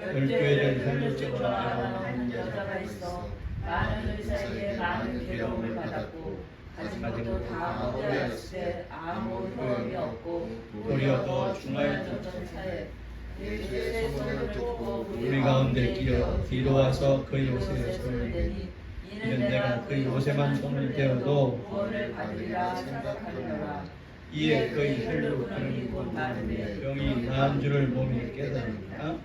열교회를 현실적으로 알아가는 여자가 있어 많은 의사에게 많은 괴로움을 받았고 가진 것도 다때 아무 소용이 없고 도리어 더 중하여졌던 차에 예수의 손을 쫓고 우리 가운데 끼어 뒤로 와서 그 요새에 손을 대니 이는 내가 그 요새만 손을 대어도 구원을 받으리라 생각하리라 이에 그의 혈로 나는데 병이 나은 줄을 몸이 깨달으니까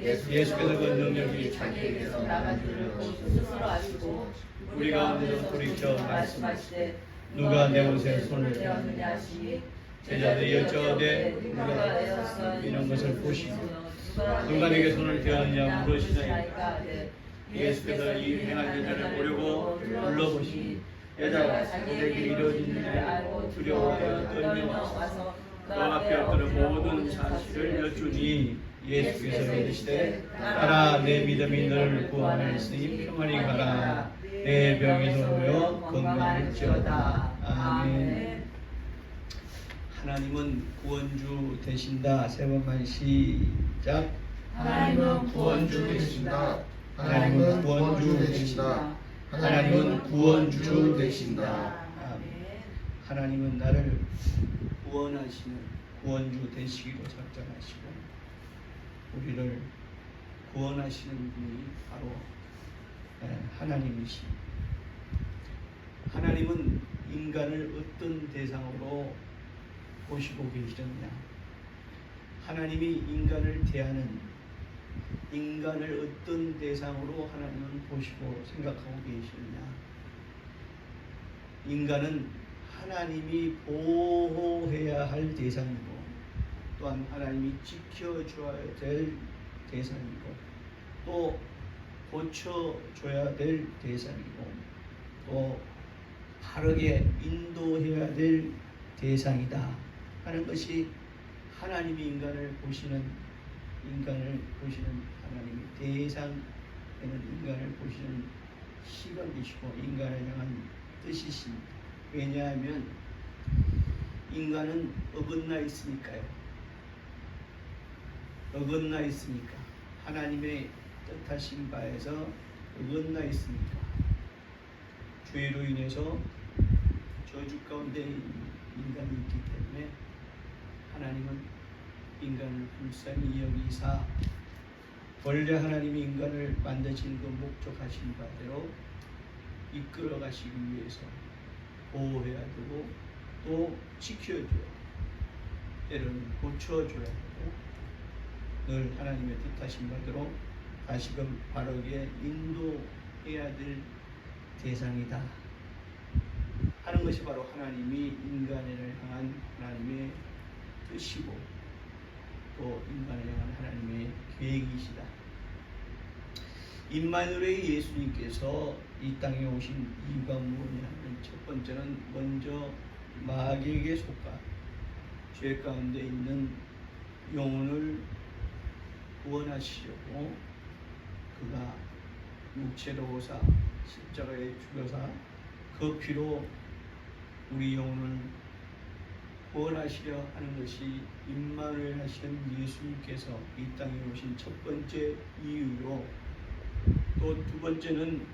예수께서 그 능력이 자기에게서 나간 줄을 스스로 아시고 우리 가운데서 돌이켜 말씀하시되 누가 내 옷에 손을 대었느냐 하시니 제자들이 여쭤되 누가 에어서 이런 것을 보시고 누가 내게 손을 대었느냐 물으시나이까 예수께서 이 행한 여자를 보려고 불러보시니 여자가 자기에게 이루어진 일을 알고 두려워하여 떨며 와서 그 앞에 엎드려 모든 사실을 여쭈니 예수께서 이르시되 따라 내 믿음이 너를 구원하였으니 평안히 가라. 내 병이 너로 건강할지어다. 아멘. 하나님은 구원주 되신다. 세 번만 시작. 하나님은 구원주 되신다. 하나님은 구원주 되신다. 하나님은 구원주 되신다. 하나님은 나를 구원하시는 구원주 되시기로 작정하시고 우리를 구원하시는 분이 바로 예, 하나님이십니다. 하나님은 인간을 어떤 대상으로 보시고 계시느냐? 하나님이 인간을 대하는 인간을 어떤 대상으로 하나님은 보시고 생각하고 계시느냐? 인간은 하나님이 보호해야 할 대상이고 또한 하나님이 지켜줘야 될 대상이고 또 고쳐줘야 될 대상이고 또 바르게 인도해야 될 대상이다 하는 것이 하나님이 인간을 보시는 인간을 보시는 하나님의 대상에는 인간을 보시는 시각이시고 인간을 향한 뜻이십니다. 왜냐하면 인간은 어긋나 있으니까요. 어긋나 있으니까 하나님의 뜻하신 바에서 어긋나 있으니까 죄로 인해서 저주 가운데 인간이 있기 때문에 하나님은 인간을 불쌍히 여기사 원래 하나님이 인간을 만드신 그 목적하신 바대로 이끌어 가시기 위해서 보호해야 되고 또 지켜줘야 되고 때로는 고쳐줘야 되고 늘 하나님의 뜻하신 바대로 다시금 바르게 인도해야 될 대상이다. 하는 것이 바로 하나님이 인간을 향한 하나님의 뜻이고 또 인간을 향한 하나님의 계획이시다. 임마누엘의 예수님께서 이 땅에 오신 이유가 무엇이냐면 첫 번째는 먼저 마귀에게 속가 죄 가운데 있는 영혼을 구원하시려고 그가 육체로 오사 십자가에 죽여사 그 피로 우리 영혼을 구원하시려 하는 것이 임마누엘 하시는 예수님께서 이 땅에 오신 첫 번째 이유로 또 두 번째는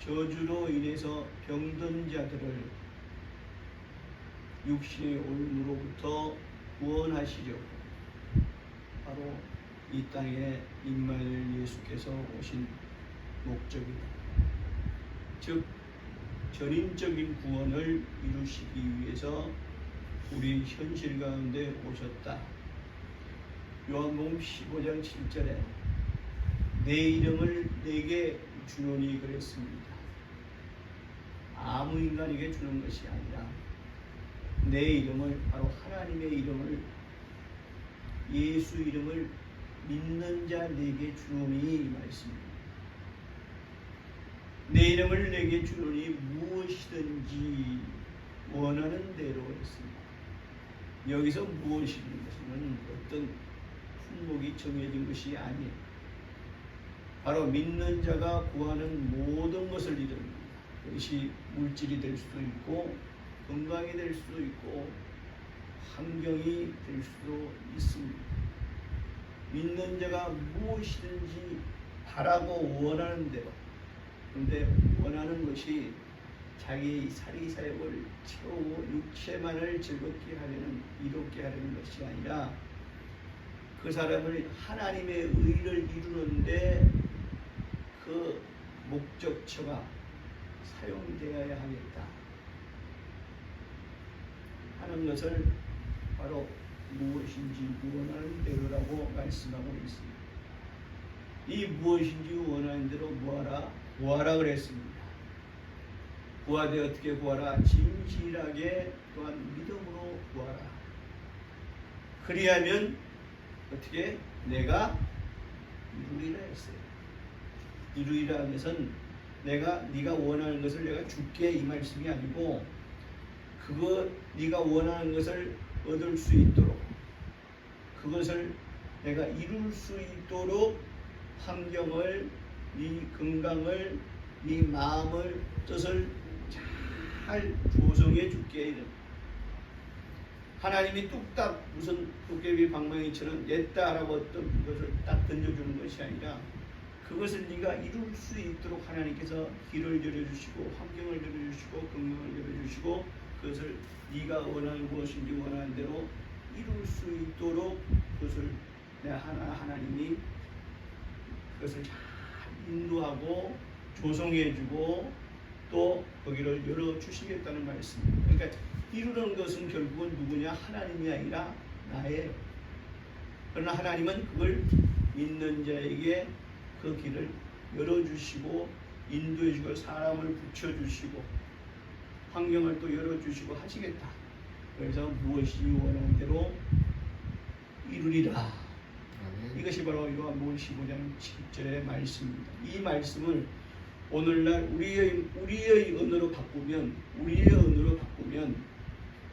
저주로 인해서 병든 자들을 육신의 올무로부터 구원하시려고 바로 이 땅에 임마누엘 예수께서 오신 목적이다. 즉 전인적인 구원을 이루시기 위해서 우리 현실 가운데 오셨다. 요한복음 15장 7절에 내 이름을 내게 주노니 그랬습니다. 아무 인간에게 주는 것이 아니라 내 이름을 바로 하나님의 이름을 예수 이름을 믿는 자 내게 주노니 이 말씀입니다. 내 이름을 내게 주노니 무엇이든지 원하는 대로 했습니다. 여기서 무엇이든 것은 어떤 품목이 정해진 것이 아니에요. 바로 믿는 자가 구하는 모든 것을 이릅니다. 그것이 물질이 될 수도 있고 건강이 될 수도 있고 환경이 될 수도 있습니다. 믿는 자가 무엇이든지 바라고 원하는 대로 근데 원하는 것이 자기 사리사욕을 채우고 육체만을 즐겁게 하려는 이롭게 하려는 것이 아니라 그 사람을 하나님의 의를 이루는데 그 목적처가 사용되어야 하겠다 하는 것을 바로 무엇인지 원하는 대로라고 말씀하고 있습니다. 이 무엇인지 원하는 대로 구하라 구하라 그랬습니다. 구하되 어떻게 구하라 진실하게 또한 믿음으로 구하라. 그리하면 어떻게 내가 이루리라 했어요. 이루리라 하는 것은 내가 네가 원하는 것을 내가 줄게 이 말씀이 아니고 그거 네가 원하는 것을 얻을 수 있도록 그것을 내가 이룰 수 있도록 환경을 네 건강을 네 마음을 뜻을 잘 조성해 줄게 이런 하나님이 뚝딱 무슨 도깨비 방망이처럼 냈다라고 어떤 것을 딱 던져주는 것이 아니라 그것을 네가 이룰 수 있도록 하나님께서 길을 열어주시고 환경을 열어주시고 건강을 열어주시고 그것을 네가 원하는 무엇인지 원하는 대로 이룰 수 있도록 그것을 내 하나 하나님이 그것을 잘 인도하고 조성해주고 또 거기를 열어 주시겠다는 말씀입니다. 그러니까 이루는 것은 결국은 누구냐 하나님이 아니라 나예요. 그러나 하나님은 그걸 믿는 자에게 그 길을 열어 주시고 인도해 주고 사람을 붙여 주시고 환경을 또 열어 주시고 하시겠다. 그래서 무엇이 원하는 대로 이루리라. 이것이 바로 요한복음 15장 7절의 말씀입니다. 이 말씀을 오늘날 우리의 우리의 언어로 바꾸면 우리의 언어로 바꾸면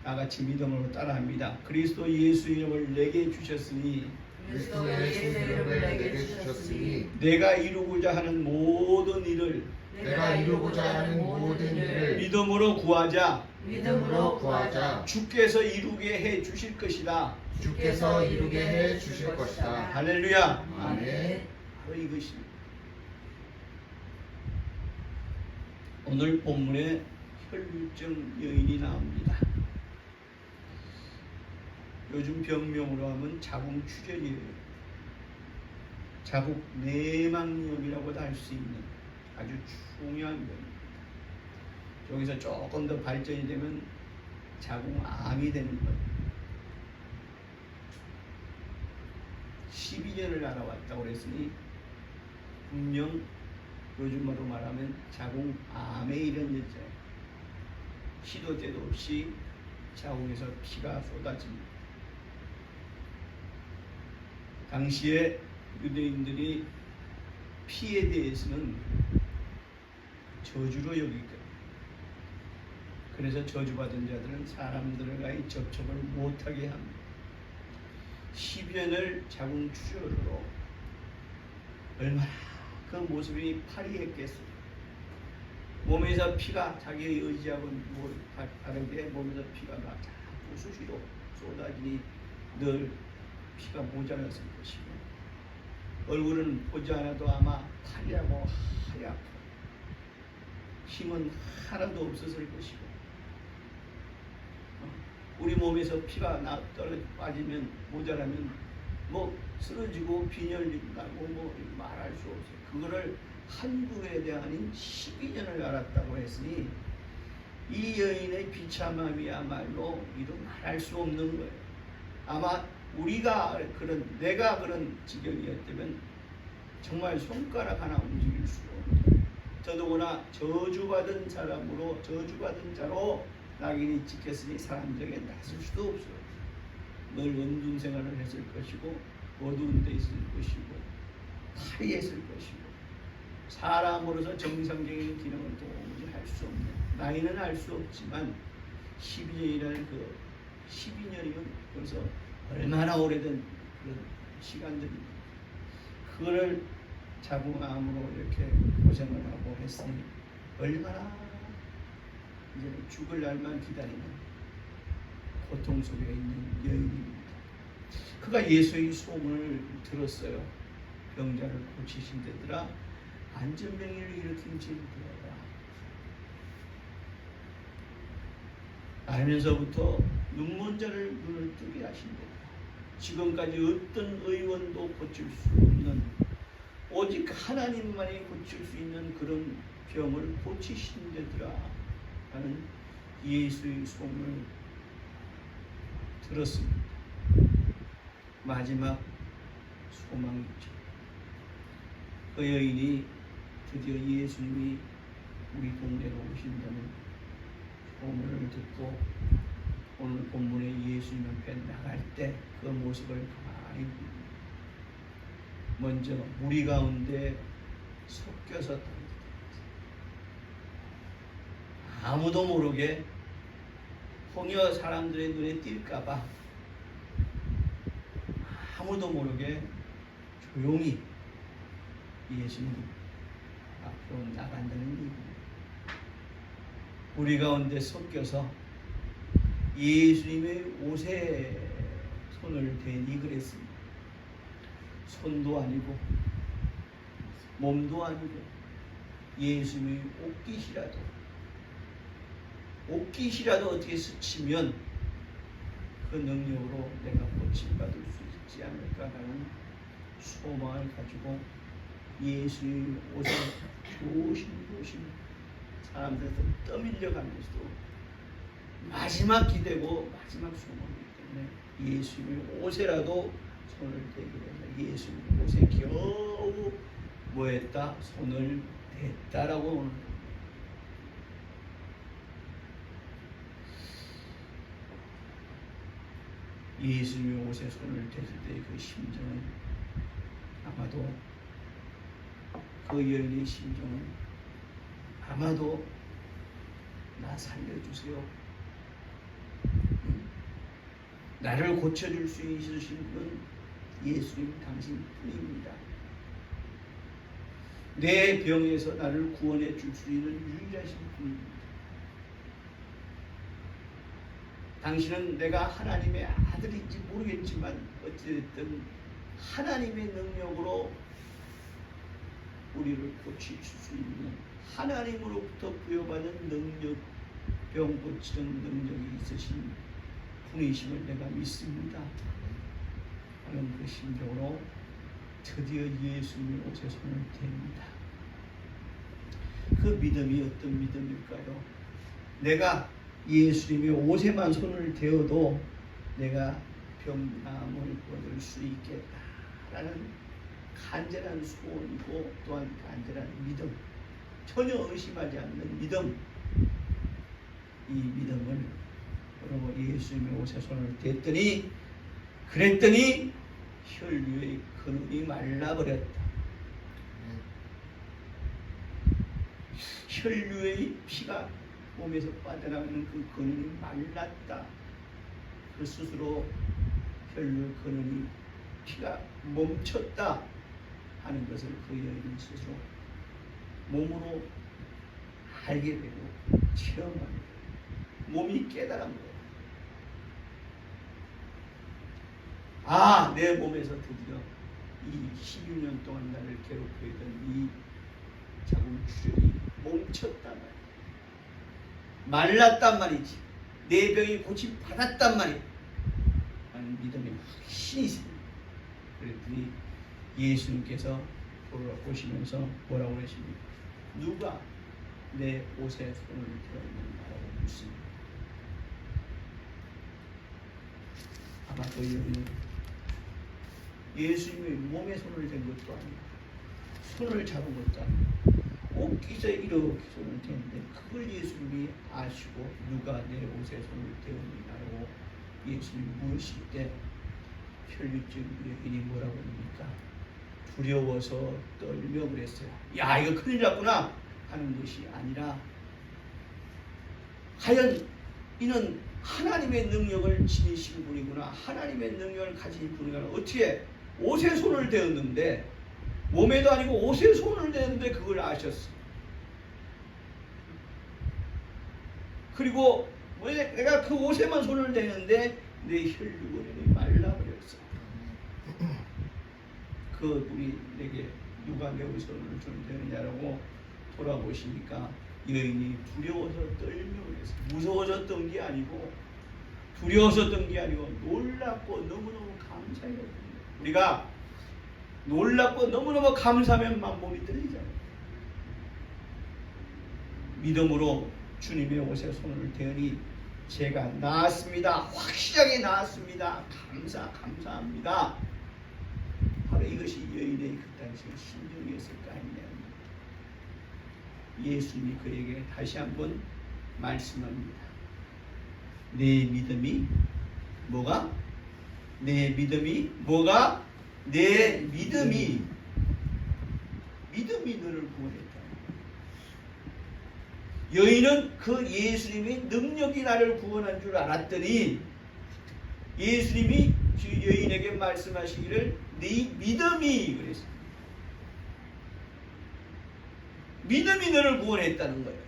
나같이 믿음으로 따라합니다. 그리스도 예수 이름을 내게 주셨으니 그리스도 예수의 이름을 내게 주셨으니 내가 이루고자 하는 모든 일을 내가 이루고자 하는 모든 일을 믿음으로 구하자. 믿음으로 구하자. 주께서 이루게 해 주실 것이다. 주께서 이루게 해 주실 것이다. 할렐루야. 아멘. 바로 이것입니다. 오늘 본문에 혈류증 여인이 나옵니다. 요즘 병명으로 하면 자궁 출혈이에요. 자궁 내막염이라고도 할 수 있는 아주 중요한 병입니다. 여기서 조금 더 발전이 되면 자궁암이 되는 거예요. 12년을 알아왔다고 그랬으니 분명 요즘으로 말하면 자궁암에 이런 여자예요. 시도 때도 없이 자궁에서 피가 쏟아집니다. 당시에 유대인들이 피에 대해서는 저주로 여기거든요. 그래서 저주받은 자들은 사람들과의 접촉을 못하게 합니다. 10년을 자궁 출혈로 얼마나 그 모습이 파리했겠어요. 몸에서 피가 자기의 의지하고는 뭐 다- 다르게 몸에서 피가 막 자꾸 수시로 쏟아지니 늘 피가 모자랐을 것이고 얼굴은 보지 않아도 아마 탈이라고 하얗고 힘은 하나도 없었을 것이고 어, 우리 몸에서 피가 나 떨어 빠지면 모자라면 뭐 쓰러지고 빈혈 나고 뭐 말할 수 없어요. 그거를 한국에 대한 12년을 알았다고 했으니 이 여인의 비참함이야말로 이루 말할 수 없는 거예요. 아마 우리가 그런 내가 그런 지경이었다면 정말 손가락 하나 움직일 수도 없는 더더구나 저주받은 사람으로 저주받은 자로 낙인이 찍혔으니 사람들에게 나설 수도 없어요. 늘 은둔 생활을 했을 것이고 어두운 데 있을 것이고 탈의했을 것이고 사람으로서 정상적인 기능을 도무지 할 수 없는 나이는 알 수 없지만 12년이라는 그 12년이면 벌써 얼마나 오래된 그런 시간들입니다. 그거를 자궁암으로 이렇게 고생을 하고 했으니 얼마나 이제 죽을 날만 기다리는 고통 속에 있는 여인입니다. 그가 예수의 소문을 들었어요. 병자를 고치신 데더라 안전병이를 일으킨 진리더라. 알면서부터 눈먼 자를 눈을 뜨게 하신다. 지금까지 어떤 의원도 고칠 수 없는 오직 하나님만이 고칠 수 있는 그런 병을 고치신 데더라 하는 예수의 소문을 들었습니다. 마지막 소망이죠. 그 여인이 드디어 예수님이 우리 동네로 오신다는 소문을 듣고 오늘 본문에 예수님 앞에 나갈 때 그 모습을 가만히. 먼저 무리 가운데 섞여서 아무도 모르게 홍여 사람들의 눈에 띌까봐 아무도 모르게 조용히 예수님 앞으로 나간다는 얘기입니다. 우리 가운데 섞여서 예수님의 옷에 손을 대니 그랬습니다. 손도 아니고 몸도 아니고 예수님의 옷깃이라도 옷깃이라도 어떻게 스치면 그 능력으로 내가 고침받을 수 있지 않을까라는 소망을 가지고 예수의 옷을 조심조심 사람들한테 떠밀려가면서도 마지막 기대고 마지막 소망이기 때문에 예수님의 옷에라도 손을 대게 된다. 예수님의 옷에 겨우 뭐했다? 손을 댔다라고 오늘 예수님의 옷에 손을 댔을 때 그 심정은 아마도 그 여인의 심정은 아마도 나 살려주세요. 나를 고쳐줄 수 있으신 분은 예수님 당신 뿐입니다. 내 병에서 나를 구원해 줄 수 있는 유일하신 분입니다. 당신은 내가 하나님의 아들인지 모르겠지만 어찌됐든 하나님의 능력으로 우리를 고칠 수 있는 하나님으로부터 부여받은 능력, 병 고치는 능력이 있으신 분이심을 내가 믿습니다. 하는 그 심정으로 드디어 예수님의 옷에 손을 댑니다. 그 믿음이 어떤 믿음일까요? 내가 예수님의 옷에만 손을 대어도 내가 병남을 얻을 수 있겠다라는 간절한 소원이고 또한 간절한 믿음, 전혀 의심하지 않는 믿음, 이 믿음을 여러분 예수님의 옷에 손을 댔더니 그랬더니 혈류의 근육이 말라버렸다. 혈류의 피가 몸에서 빠져나가는 그 근육이 말랐다. 그 스스로 혈류 근육이 피가 멈췄다 하는 것을 그 여인은 스스로 몸으로 알게 되고 체험합니다. 몸이 깨달은 거예요. 아, 내 몸에서 드디어 이 16년 동안 나를 괴롭혀했던 이 자궁출혈이 멈췄단 말이야. 말랐단 말이지. 내 병이 고침 받았단 말이야. 하는 믿음이 확신이 있습니다. 그랬더니 예수님께서 돌아보시면서 뭐라고 그러십니까? 누가 내 옷에 손을 대었는가라고 묻습니다. 아마 그 여인은 예수님의 몸에 손을 댄 것도 아니고 손을 잡은 것도 아니고 옷기서 이렇게 손을 댔는데 그걸 예수님이 아시고 누가 내 옷에 손을 대었느냐고 예수님이 물으실 때 혈류증 여인이 뭐라고 합니까? 두려워서 떨며 그랬어요. 야 이거 큰일 났구나 하는 것이 아니라 과연 이는 하나님의 능력을 지니신 분이구나. 하나님의 능력을 가진 분이구나. 어떻게 옷에 손을 대었는데 몸에도 아니고 옷에 손을 대는데 그걸 아셨어. 그리고 왜 내가 그 옷에만 손을 대는데 내 혈류근이 말라버렸어. 그 우리 내게 누가 내 손을 좀 되느냐라고 돌아보시니까 여인이 두려워서 떨며 그래서 무서워졌던 게 아니고 두려워졌던 게 아니고 놀랍고 너무너무 감사해요. 우리가 놀랍고 너무너무 감사하면 막 몸이 떨리잖아요. 믿음으로 주님의 옷에 손을 대니 제가 나았습니다. 확실하게 나았습니다. 감사 감사합니다. 바로 이것이 여인의 그 당시 심정이었을까 했네요. 예수님이 그에게 다시 한번 말씀합니다. 내 믿음이 뭐가? 내 믿음이 뭐가? 내 믿음이 믿음이 너를 구원했다. 여인은 그 예수님의 능력이 나를 구원한 줄 알았더니 예수님이 주 여인에게 말씀하시기를 네 믿음이 그랬습니다. 믿음이 너를 구원했다는 거예요.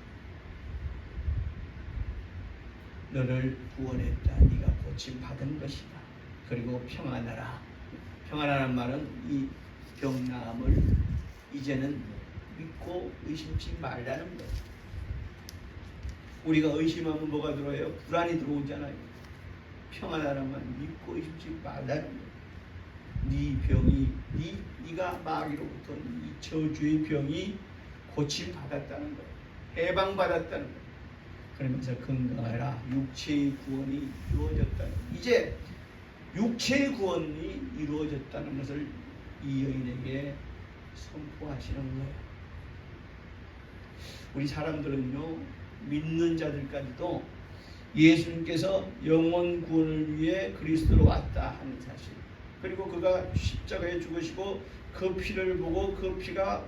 너를 구원했다. 네가 고침 받은 것이다. 그리고 평안하라. 평안하라는 말은 이 병나음을 이제는 믿고 의심치 말라는 거예요. 우리가 의심하면 뭐가 들어요? 불안이 들어오잖아요. 평안하라는 말 믿고 의심치 말라는 거예요. 네 병이 네 네가 마귀로부터 이 저주의 병이 고침 받았다는 거예요. 해방 받았다는 거예요. 그러면서 건강하라 육체의 구원이 이루어졌다는 거예요. 이제 육체의 구원이 이루어졌다는 것을 이 여인에게 선포하시는 거예요. 우리 사람들은요 믿는 자들까지도 예수님께서 영원 구원을 위해 그리스도로 왔다 하는 사실 그리고 그가 십자가에 죽으시고 그 피를 보고 그 피가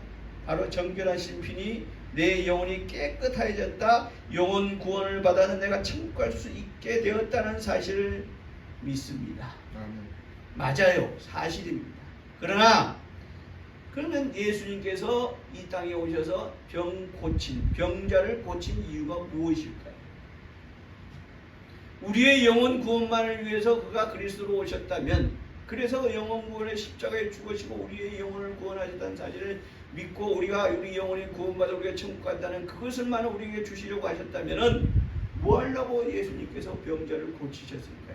바로 정결하신 피니 내 영혼이 깨끗해졌다 영원 구원을 받아서 내가 천국 갈수 있게 되었다는 사실을 믿습니다. 맞아요. 사실입니다. 그러나 그러면 예수님께서 이 땅에 오셔서 병 고친 병자를 고친 이유가 무엇일까요? 우리의 영혼 구원만을 위해서 그가 그리스도로 오셨다면 그래서 영혼 구원의 십자가에 죽으시고 우리의 영혼을 구원하셨다는 사실을 믿고 우리가 우리 영혼이 구원받아 우리가 천국 간다는 그것을만 우리에게 주시려고 하셨다면은 뭐 하려고 예수님께서 병자를 고치셨을까요?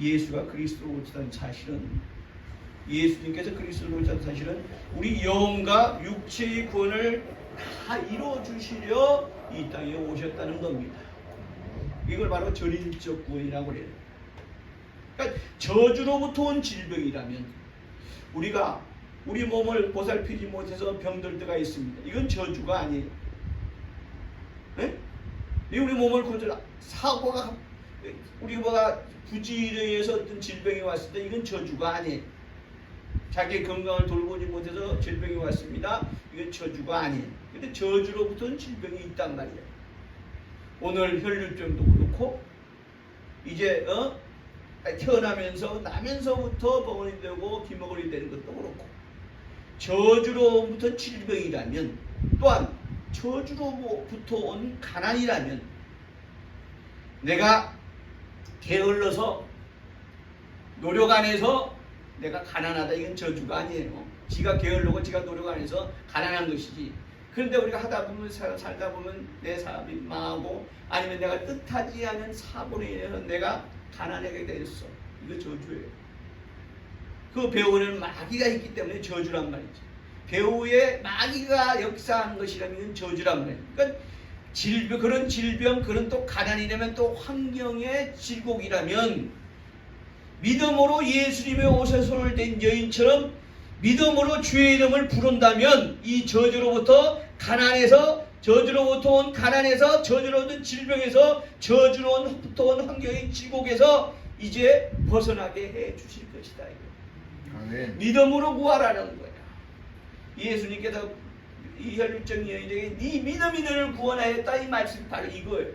예수가 그리스도로 오셨다는 사실은 예수님께서 그리스도로 오셨다는 사실은 우리 영혼과 육체의 구원을 다 이루어 주시려 이 땅에 오셨다는 겁니다. 이걸 바로 전인적 구원이라고 그래요. 그러니까 저주로부터 온 질병이라면 우리가 우리 몸을 보살피지 못해서 병들 때가 있습니다. 이건 저주가 아니에요. 네? 이 우리 몸을 건져 사고가 우리 뭐가 부지에 의해서 어떤 질병이 왔을 때 이건 저주가 아니에요. 자기 건강을 돌보지 못해서 질병이 왔습니다. 이건 저주가 아니에요. 근데 저주로부터는 질병이 있단 말이에요. 오늘 혈류증도 그렇고 이제 어 태어나면서 나면서부터 병원이 되고 기머거리 되는 것도 그렇고 저주로부터 질병이라면 또한 저주로부터 온 가난이라면 내가 게을러서 노력 안 해서 내가 가난하다 이건 저주가 아니에요. 지가 게을르고 지가 노력 안 해서 가난한 것이지. 그런데 우리가 하다 보면 살- 살다 보면 내 사업이 망하고 아니면 내가 뜻하지 않은 사고로 인해서 내가 가난하게 됐어. 이거 저주예요. 그 배우는 마귀가 있기 때문에 저주란 말이지. 배우의 마귀가 역사한 것이라면 저주란 말이에요. 그러니까 질병 그런 질병 그런 또 가난이라면 또 환경의 질곡이라면 믿음으로 예수님의 옷에 손을 댄 여인처럼 믿음으로 주의 이름을 부른다면 이 저주로부터 가난에서 저주로부터 온 가난에서 저주로부터 온 질병에서 저주로부터 온 환경의 지곡에서 이제 벗어나게 해 주실 것이다. 이거. 믿음으로 구하라는 거야. 예수님께서 이 혈육적인 여인에게 네 믿음이 너를 구원하였다 이 말씀이 바로 이거예요.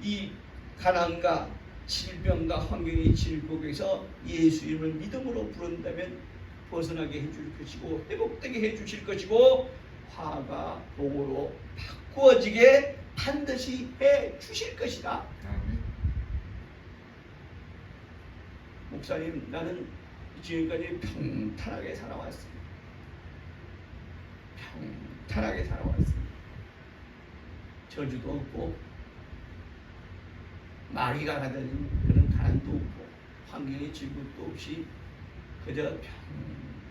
이 가난과 질병과 환경의 질곡에서 예수 이름을 믿음으로 부른다면 벗어나게 해줄 것이고 회복되게 해주실 것이고 화가 복으로 바꾸어지게 반드시 해주실 것이다. 목사님 나는 지금까지 평탄하게 살아왔습니다. 평탄하게 살아왔습니다. 저주도 없고 마귀가 가진 그런 가난도 없고 환경의 질국도 없이 그저 평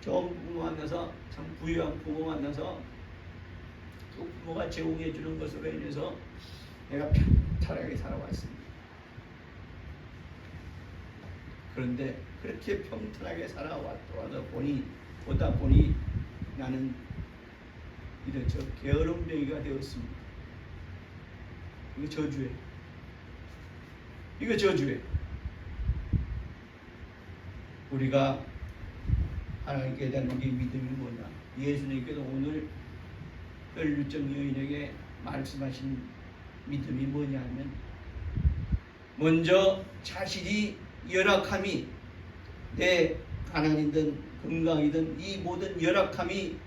좋은 부모 만나서 참 부유한 부모 만나서 또 부모가 제공해 주는 것으로 인해서 내가 평탄하게 살아왔습니다. 그런데 그렇게 평탄하게 살아왔다 보니 보다 보니 나는 이런 저 게으름뱅이가 되었습니다. 이거 저주예요. 이거 저주예요. 우리가 하나님께 대한 우리 믿음이 뭐냐? 예수님께서 오늘 혈류증 여인에게 말씀하신 믿음이 뭐냐면 먼저 자신이 열악함이 내 가난이든 건강이든 이 모든 열악함이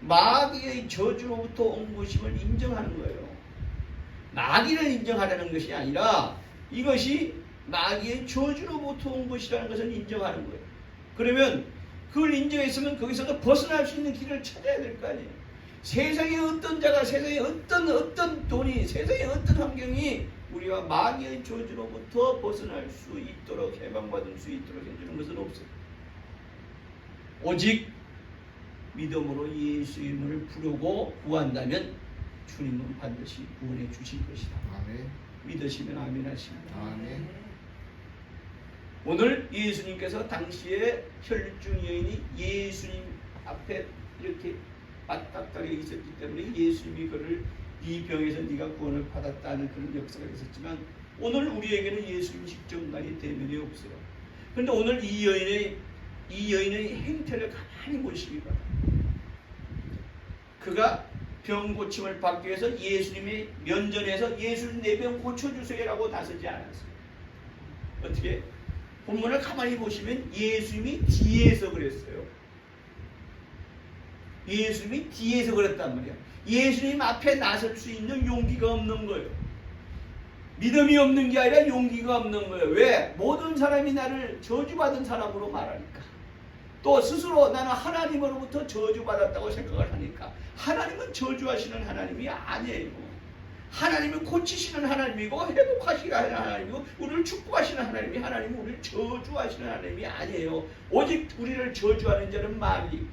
마귀의 저주로부터 온 것임을 인정하는 거예요. 마귀를 인정하라는 것이 아니라 이것이 마귀의 저주로부터 온 것이라는 것을 인정하는 거예요. 그러면 그걸 인정했으면 거기서도 벗어날 수 있는 길을 찾아야 될 거 아니에요. 세상에 어떤 자가 세상에 어떤 어떤 돈이 세상에 어떤 환경이 우리가 마귀의 저주로부터 벗어날 수 있도록 해방받을 수 있도록 해주는 것은 없어요. 오직 믿음으로 예수님을 부르고 구한다면 주님은 반드시 구원해 주실 것이다. 아멘. 믿으시면 아멘 하십니다. 아멘. 오늘 예수님께서 당시에 혈증 여인이 예수님 앞에 이렇게 맞닥뜨려 있었기 때문에 예수님이 그를 이 병에서 네가 구원을 받았다는 그런 역사가 있었지만 오늘 우리에게는 예수님 직접만이 대면이 없어요. 그런데 오늘 이 여인의 이 여인의 행태를 가만히 보시기 바랍니다. 그가 병 고침을 받기 위해서 예수님의 면전에서 예수님 내 병 고쳐주세요라고 나서지 않았어요. 어떻게? 본문을 가만히 보시면 예수님이 뒤에서 그랬어요. 예수님이 뒤에서 그랬단 말이야. 예수님 앞에 나설 수 있는 용기가 없는 거예요. 믿음이 없는 게 아니라 용기가 없는 거예요. 왜? 모든 사람이 나를 저주받은 사람으로 말하니까. 또 스스로 나는 하나님으로부터 저주받았다고 생각을 하니까. 하나님은 저주하시는 하나님이 아니에요. 하나님은 고치시는 하나님이고 회복하시는 하나님이고 우리를 축복하시는 하나님이 하나님은 우리를 저주하시는 하나님이 아니에요. 오직 우리를 저주하는 자는 마귀.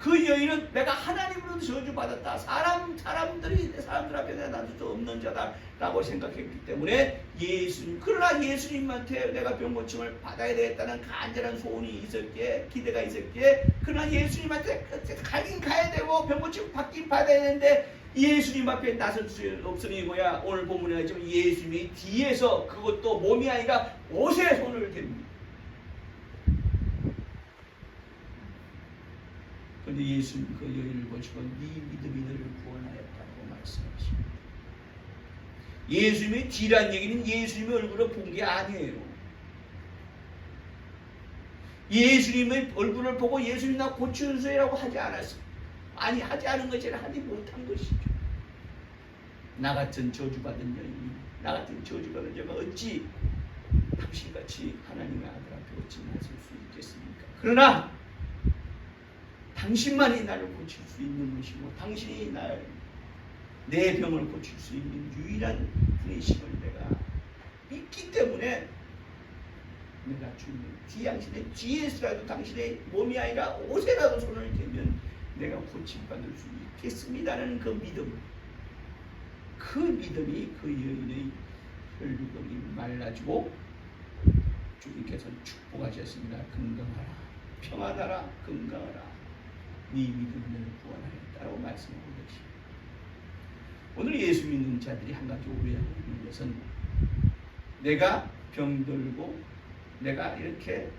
그 여인은 내가 하나님으로 저주받았다. 사람 사람들이 사람들 앞에 내가 나도 저 없는 자다 라고 생각했기 때문에 예수님 그러나 예수님한테 내가 병 고침을 받아야 되겠다는 간절한 소원이 있었기에 기대가 있었기에 그러나 예수님한테 가긴 가야 되고 병 고침 받긴 받아야 되는데 예수님 앞에 나설 수 없으니 뭐야 오늘 본문에 나지만 예수님이 뒤에서 그것도 몸이 아니라 옷에 손을 댑니다. 그런데 예수님 그 여인을 보시고 네 믿음이 너를 구원하였다고 말씀하십니다. 예수님의 뒤란 얘기는 예수님의 얼굴을 본 게 아니에요. 예수님의 얼굴을 보고 예수님 나 고치주세요라고 하지 않았어요. 아니 하지 않은 것이 아니라 하지 못한 것이죠. 나 같은 저주받은 여인이 나 같은 저주받은 자가 어찌 당신같이 하나님의 아들 앞에 어찌 나설 수 있겠습니까? 그러나 당신만이 나를 고칠 수 있는 것이고 당신이 날 내 병을 고칠 수 있는 유일한 분이심을 내가 믿기 때문에 내가 주님 당신의 뒤에서라도 당신의 몸이 아니라 옷에라도 손을 대면 내가 고침받을 수 있겠습니다라는 그 믿음. 그 믿음이 그 여인의 혈류근이 말라지고 주님께서 축복하셨습니다. 건강하라. 평안하라. 건강하라 네 믿음을 구원하였다고 말씀하고 계십니다 오늘 예수 믿는 자들이 한 가지 오해하고 있는 것은 내가 병들고 내가 이렇게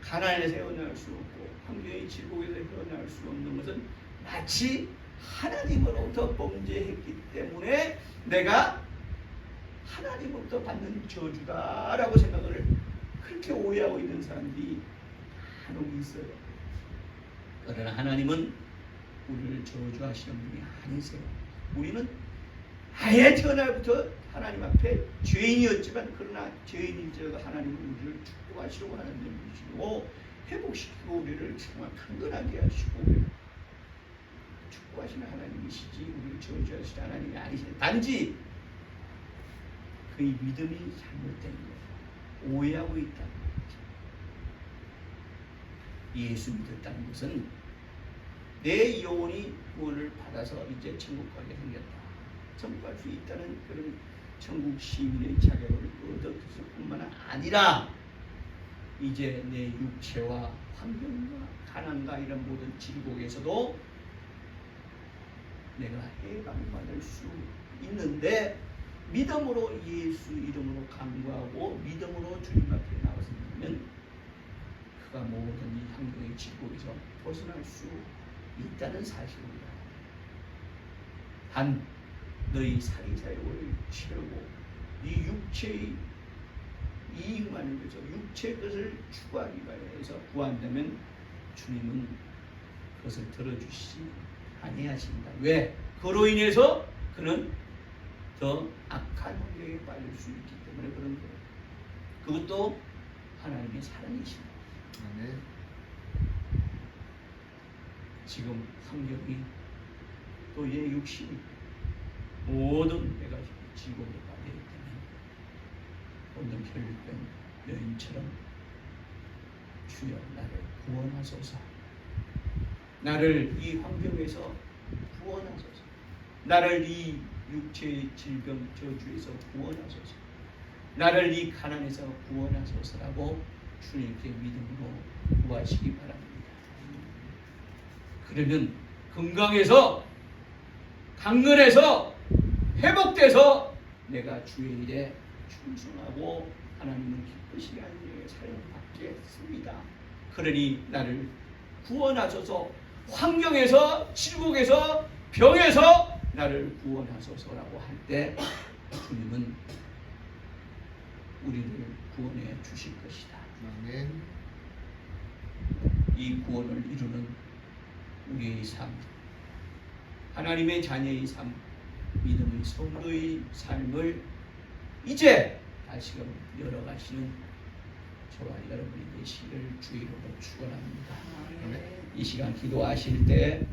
가난에서 헤어나올 수 없고 환경의 질곡에서 헤어나올 수 없는 것은 마치 하나님으로부터 범죄했기 때문에 내가 하나님으로부터 받는 저주다라고 생각을 그렇게 오해하고 있는 사람들이 간혹 있어요. 그러나 하나님은 우리를 저주하시는 분이 아니세요. 우리는 아예 태어날부터 하나님 앞에 죄인이었지만 그러나 죄인일지라도 하나님은 우리를 축복하시려고 하는 분이시고 회복시키고 우리를 정말 강건하게 하시고 축복하시는 하나님이시지 우리를 저주하시는 하나님이 아니시네 단지 그의 믿음이 잘못된 거예요. 오해하고 있다는 거죠. 예수 믿었다는 것은 내 영혼이 구원을 받아서 이제 천국 가게 생겼다. 천국 갈 수 있다는 그런 천국 시민의 자격을 얻었을 뿐만 아니라 이제 내 육체와 환경과 가난과 이런 모든 질곡에서도 내가 해방받을 수 있는데 믿음으로 예수 이름으로 간구하고 믿음으로 주님 앞에 나와서면 그가 모든 이 환경의 질곡에서 벗어날 수 있다는 사실입니다. 단 너희 살이사욕을 치르고 이 육체의 이익만을 위해서 육체의 것을 추구하기 위해서 구한다면 주님은 그것을 들어주시지 아니하신다. 왜? 그로 인해서 그는 더 악한 환경에 빠질 수 있기 때문에 그런 거예요. 그것도 하나님의 사랑이십니다. 아멘. 지금 환경이 또얘 육신이 모든 내가 지옥에 때문에 오늘 혈육된 여인처럼 주여 나를 구원하소서. 나를 이 환경에서 구원하소서. 나를 이 육체의 질병 저주에서 구원하소서. 나를 이 가난에서 구원하소서라고 주님께 믿음으로 구하시기 바랍니다. 그러면 건강해서 강건해서 회복돼서 내가 주의 일에 충성하고 하나님을 기쁘시게 하는 일에 사용받겠습니다. 그러니 나를 구원하소서 환경에서 질곡에서 병에서 나를 구원하소서라고 할 때 주님은 우리를 구원해 주실 것이다. 아멘. 이 구원을 이루는 우리의 삶, 하나님의 자녀의 삶, 믿음의 성도의 삶을 이제 다시금 열어가시는 저와 여러분이 되시기를 주의로 축원합니다. 아멘. 이 시간 기도하실 때